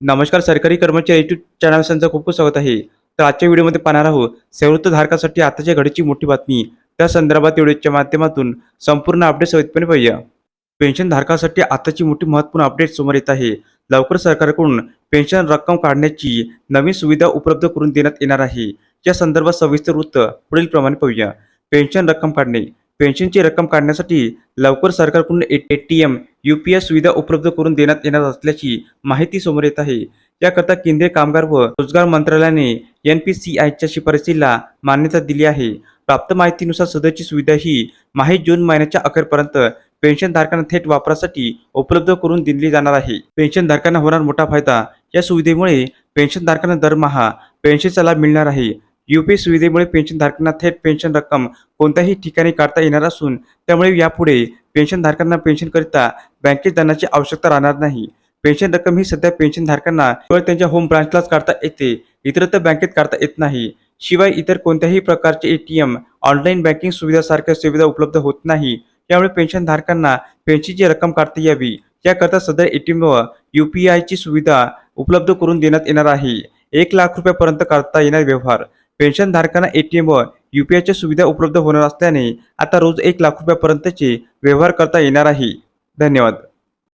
नमस्कार सरकारी कर्मचारी युट्यूब चॅनल त्यांचं खूप खूप स्वागत आहे. तर आजच्या व्हिडिओमध्ये पाहणार आहोत सेवृत्त धारकासाठी आताच्या घडीची मोठी बातमी. त्या संदर्भात व्हिडिओच्या माध्यमातून संपूर्ण अपडेट सहितपणे पाहूया. पेन्शन धारकासाठी आताची मोठी महत्त्वपूर्ण अपडेट समोर येत आहे. लवकर सरकारकडून पेन्शन रक्कम काढण्याची नवीन सुविधा उपलब्ध करून देण्यात येणार आहे. या संदर्भात सविस्तर वृत्त पुढील प्रमाणे पाहूया. पेन्शन रक्कम काढणे. पेन्शनची रक्कम काढण्यासाठी लवकर सरकारकडून A T M U P S सुविधा उपलब्ध करून देण्यात येणार असल्याची माहिती समोर येत आहे. याकरता केंद्रीय कामगार व रोजगार मंत्रालयाने एन पी सी आयच्या शिफारसीला मान्यता दिली आहे. प्राप्त माहितीनुसार सदरची सुविधा ही माहीत जून महिन्याच्या अखेरपर्यंत पेन्शनधारकांना थेट वापरासाठी उपलब्ध करून दिली जाणार आहे. पेन्शनधारकांना होणार मोठा फायदा या सुविधेमुळे पेन्शनधारकांना दरमहा पेन्शनचा लाभ मिळणार आहे. युपीए सुविधेमुळे पेन्शनधारकांना थेट पेन्शन रक्कम कोणत्याही ठिकाणी काढता येणार असून त्यामुळे यापुढे पेन्शनधारकांना पेन्शनकरिता बँकेत जाण्याची आवश्यकता राहणार नाही. पेन्शन रक्कम ही सध्या पेन्शनधारकांना केवळ त्यांच्या होम ब्रांचलाच काढता येते इतरत्र बँकेत काढता येत नाही. शिवाय इतर कोणत्याही प्रकारचे एटीएम ऑनलाईन बँकिंग सुविधासारख्या सुविधा उपलब्ध होत नाही. त्यामुळे पेन्शनधारकांना पेन्शनची रक्कम काढता यावी. याकरता सदर एटीएम व यू पी सुविधा उपलब्ध करून देण्यात येणार आहे. एक लाख रुपयापर्यंत काढता येणार व्यवहार. पेन्शनधारकांना ए टी एम व युपीआयच्या सुविधा उपलब्ध होणार असल्याने आता रोज एक लाख रुपयापर्यंतचे व्यवहार करता येणार आहे. धन्यवाद.